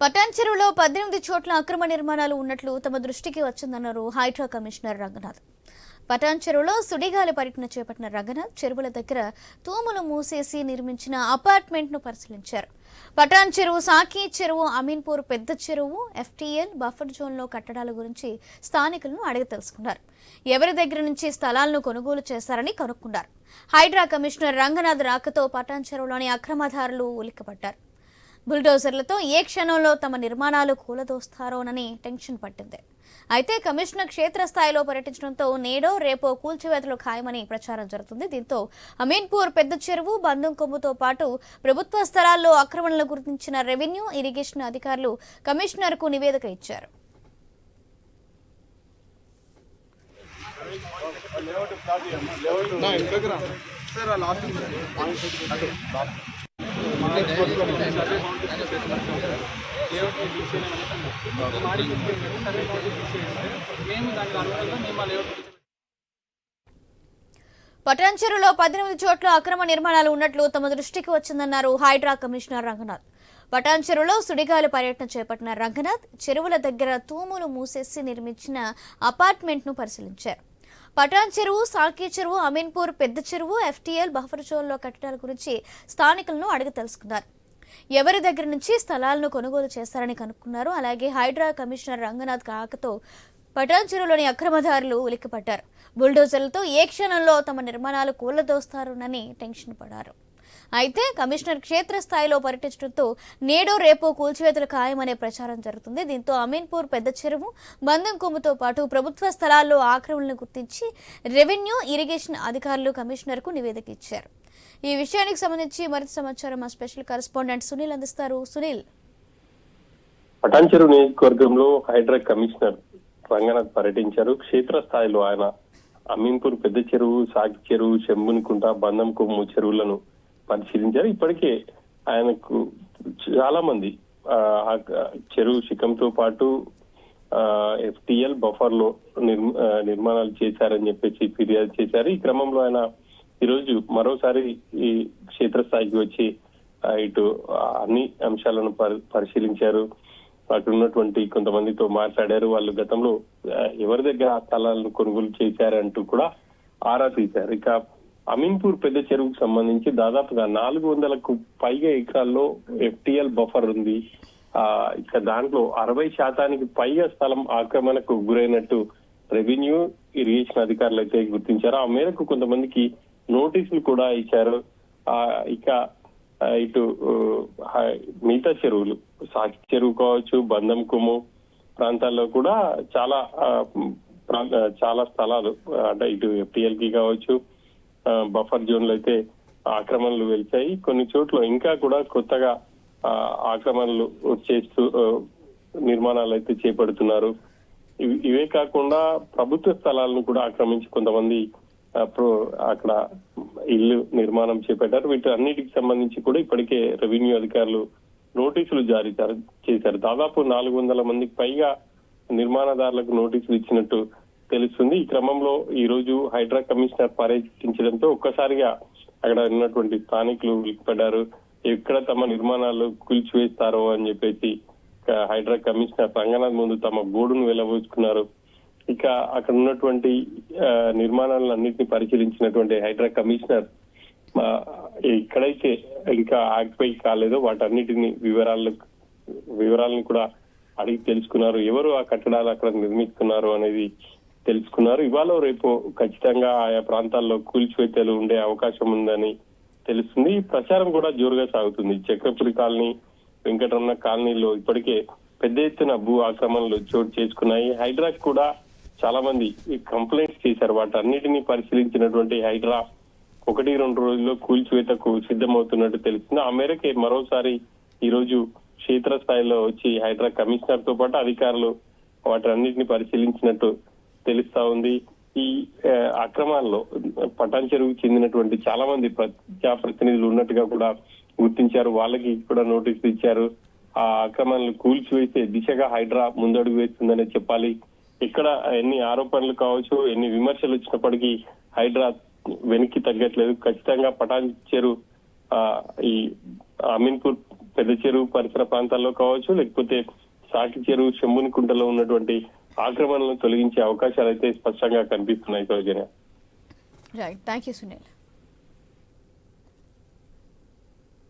పటాన్ చెరువులో పద్దెనిమిది చోట్ల అక్రమ నిర్మాణాలు ఉన్నట్లు తమ దృష్టికి వచ్చిందన్నారు హైడ్రా కమిషనర్ రంగనాథ్. పటాన్ చెరువులో సుడిగాలి పర్యటన చేపట్టిన రంగనాథ్ చెరువుల దగ్గర తూములు మూసేసి నిర్మించిన అపార్ట్మెంట్ను పరిశీలించారు. పటాన్ చెరువు సాకి చెరువు అమీన్పూర్ పెద్ద చెరువు ఎఫ్టీఎల్ బఫర్ జోన్లో కట్టడాల గురించి స్థానికులను అడిగి తెలుసుకున్నారు. ఎవరి దగ్గర నుంచి స్థలాలను కొనుగోలు చేశారని కనుక్కున్నారు. హైడ్రా కమిషనర్ రంగనాథ్ రాకతో పటాన్ చెరువులోని అక్రమదారులు ఉలిక్కపడ్డారు. బుల్డోజర్లతో ఏ క్షణంలో తమ నిర్మాణాలు కూలదోస్తారోనని టెన్షన్ పట్టింది. అయితే కమిషనర్ క్షేత్రస్థాయిలో పర్యటించడంతో నేడో రేపో కూల్చివేతలు ఖాయమని ప్రచారం జరుగుతుంది. దీంతో అమీన్పూర్ పెద్ద చెరువు బంధం కొమ్ముతో పాటు ప్రభుత్వ స్థలాల్లో ఆక్రమణలు గుర్తించిన రెవెన్యూ ఇరిగేషన్ అధికారులు కమిషనర్కు నివేదిక ఇచ్చారు. నా మేము దానికి అనుగుణంగా మేము ఆ లేఅవుట్ పటాన్ చెరువులో పద్దెనిమిది చోట్ల అక్రమ నిర్మాణాలు ఉన్నట్లు తమ దృష్టికి వచ్చిందన్నారు హైడ్రా కమిషనర్ రంగనాథ్. పటాన్ చెరువులో సుడిగాలి పర్యటన చేపట్టిన రంగనాథ్ చెరువుల దగ్గర తూములు మూసేసి నిర్మించిన అపార్ట్మెంట్ను పరిశీలించారు. పటాన్ చెరువు సాల్కీ చెరువు అమీన్పూర్ పెద్ద చెరువు ఎఫ్టీఎల్ బఫర్ జోన్లో కట్టడాల గురించి స్థానికులను అడిగి తెలుసుకున్నారు. ఎవరి దగ్గర నుంచి స్థలాలను కొనుగోలు చేస్తారని కనుక్కున్నారు. అలాగే హైడ్రా కమిషనర్ రంగనాథ్ కాకతో పటాన్ చెరువులోని అక్రమదారులు ఉలిక్కిపడ్డారు. బుల్డోజర్లతో ఏ క్షణంలో తమ నిర్మాణాలు కూలదోస్తారునని టెన్షన్ పడారు అయితే కమిషనర్ క్షేత్రస్థాయిలో పర్యటించడంతో నేడు రేపో కూల్చివేతలు ఖాయమనే ప్రచారం జరుగుతుంది. దీంతో అమీన్పూర్ పెద్ద చెరువు బంధం కొమ్ముతో పాటు ప్రభుత్వ స్థలాల్లో ఆక్రమణలను గుర్తించి రెవెన్యూ ఇరిగేషన్ అధికారులు కమిషనర్కు నివేదిక ఇచ్చారు. ఈ విషయానికి సంబంధించి మరింత సమాచారం మా స్పెషల్ కరెస్పాండెంట్ సునీల్ అందిస్తారు. సునీల్. పటాన్చెరు నియోజకవర్గంలో హైడ్రా కమిషనర్ రంగనాథ్ పర్యటించారు. క్షేత్రస్థాయిలో ఆయన అమీన్పూర్ పెద్ద చెరువు సాకి చెరువు చెంబునికుంట బంధం కొమ్ము చెరువులను పరిశీలించారు. ఇప్పటికే ఆయనకు చాలా మంది ఆ, చెరువు శిఖంతో పాటు ఎఫ్టిఎల్ బఫర్లో నిర్మాణాలు చేశారని చెప్పేసి ఫిర్యాదు చేశారు. ఈ క్రమంలో ఆయన ఈరోజు మరోసారి ఈ క్షేత్రస్థాయికి వచ్చి ఇటు అన్ని అంశాలను పరి- పరిశీలించారు. అక్కడ ఉన్నటువంటి కొంతమందితో మాట్లాడారు. వాళ్ళు గతంలో ఎవరి దగ్గర ఆ స్థలాలను కొనుగోలు చేశారంటూ కూడా ఆరా తీశారు. ఇక అమీన్పూర్ పెద్ద చెరువుకు సంబంధించి దాదాపుగా నాలుగు వందలకు పైగా ఎకరాల్లో ఎఫ్టిఎల్ బఫర్ ఉంది. ఆ ఇక దాంట్లో అరవై శాతానికి పైగా స్థలం ఆక్రమణకు గురైనట్టు రెవెన్యూ ఇరిగేషన్ అధికారులు అయితే గుర్తించారు. ఆ మేరకు కొంతమందికి నోటీసులు కూడా ఇచ్చారు. ఆ ఇక ఇటు మిగతా చెరువులు సాకి చెరువు కావచ్చు బంధం కుము ప్రాంతాల్లో కూడా చాలా చాలా స్థలాలు అంటే ఇటు ఎఫ్టిఎల్కి కావచ్చు బఫర్ జోన్లు అయితే ఆక్రమణలు వెలిచాయి. కొన్ని చోట్ల ఇంకా కూడా కొత్తగా ఆ, ఆక్రమణలు చేస్తూ నిర్మాణాలు అయితే చేపడుతున్నారు. ఇవి- ఇవే కాకుండా ప్రభుత్వ స్థలాలను కూడా ఆక్రమించి కొంతమంది అక్కడ ఇల్లు నిర్మాణం చేపట్టారు. వీటి అన్నిటికి సంబంధించి కూడా ఇప్పటికే రెవెన్యూ అధికారులు నోటీసులు జారీ చేశారు. దాదాపు నాలుగు వందల మందికి పైగా నిర్మాణదారులకు నోటీసులు ఇచ్చినట్టు తెలుస్తుంది. ఈ క్రమంలో ఈ రోజు హైడ్రా కమిషనర్ పర్యటించడంతో ఒక్కసారిగా అక్కడ ఉన్నటువంటి స్థానికులు పడ్డారు ఎక్కడ తమ నిర్మాణాలు కూల్చివేస్తారో అని చెప్పేసి హైడ్రా కమిషనర్ రంగనాథ్ ముందు తమ గోడును వెళ్ళబోచుకున్నారు ఇక అక్కడ ఉన్నటువంటి నిర్మాణాలను అన్నింటినీ పరిశీలించినటువంటి హైడ్రా కమిషనర్ ఎక్కడైతే ఇంకా ఆక్యుపై కాలేదో వాటన్నిటిని వివరాలు వివరాలను కూడా అడిగి తెలుసుకున్నారు. ఎవరు ఆ కట్టడాలు అక్కడ నిర్మిస్తున్నారు అనేది తెలుసుకున్నారు. ఇవాళ రేపు ఖచ్చితంగా ఆయా ప్రాంతాల్లో కూల్చివేతలు ఉండే అవకాశం ఉందని తెలుస్తుంది. ఈ ప్రచారం కూడా జోరుగా సాగుతుంది. చక్రపురి కాలనీ వెంకటరమణ కాలనీలో ఇప్పటికే పెద్ద ఎత్తున భూ ఆక్రమణలు చోటు చేసుకున్నాయి. హైడ్రా కూడా చాలా మంది కంప్లైంట్స్ చేశారు. వాటన్నిటిని పరిశీలించినటువంటి హైడ్రా ఒకటి రెండు రోజుల్లో కూల్చివేతకు సిద్ధమవుతున్నట్టు తెలుస్తుంది. ఆ మేరకే మరోసారి ఈ రోజు క్షేత్రస్థాయిలో వచ్చి హైడ్రా కమిషనర్తో పాటు అధికారులు వాటన్నిటిని పరిశీలించినట్టు తెలుస్తా ఉంది. ఈ అక్రమాల్లో పటాన్ చెరువుకు చెందినటువంటి చాలా మంది ప్రజా ప్రతినిధులు ఉన్నట్టుగా కూడా గుర్తించారు. వాళ్ళకి కూడా నోటీసులు ఇచ్చారు. ఆ అక్రమాలను కూల్చివేసే దిశగా హైడ్రా ముందడుగు వేస్తుందనే చెప్పాలి. ఇక్కడ ఎన్ని ఆరోపణలు కావచ్చు ఎన్ని విమర్శలు వచ్చినప్పటికీ హైడ్రా వెనక్కి తగ్గట్లేదు. ఖచ్చితంగా పటాన్ చెరువు ఆ, ఈ అమీన్పూర్ పెద్ద చెరువు పరిసర ప్రాంతాల్లో కావచ్చు లేకపోతే సాకి చెరువు శంభుని కుంటలో ఉన్నటువంటి ఆక్రమణలను తొలగించే అవకాశాలు అయితే స్పష్టంగా కనిపిస్తున్నాయి Soujanya. Right thank you Sunil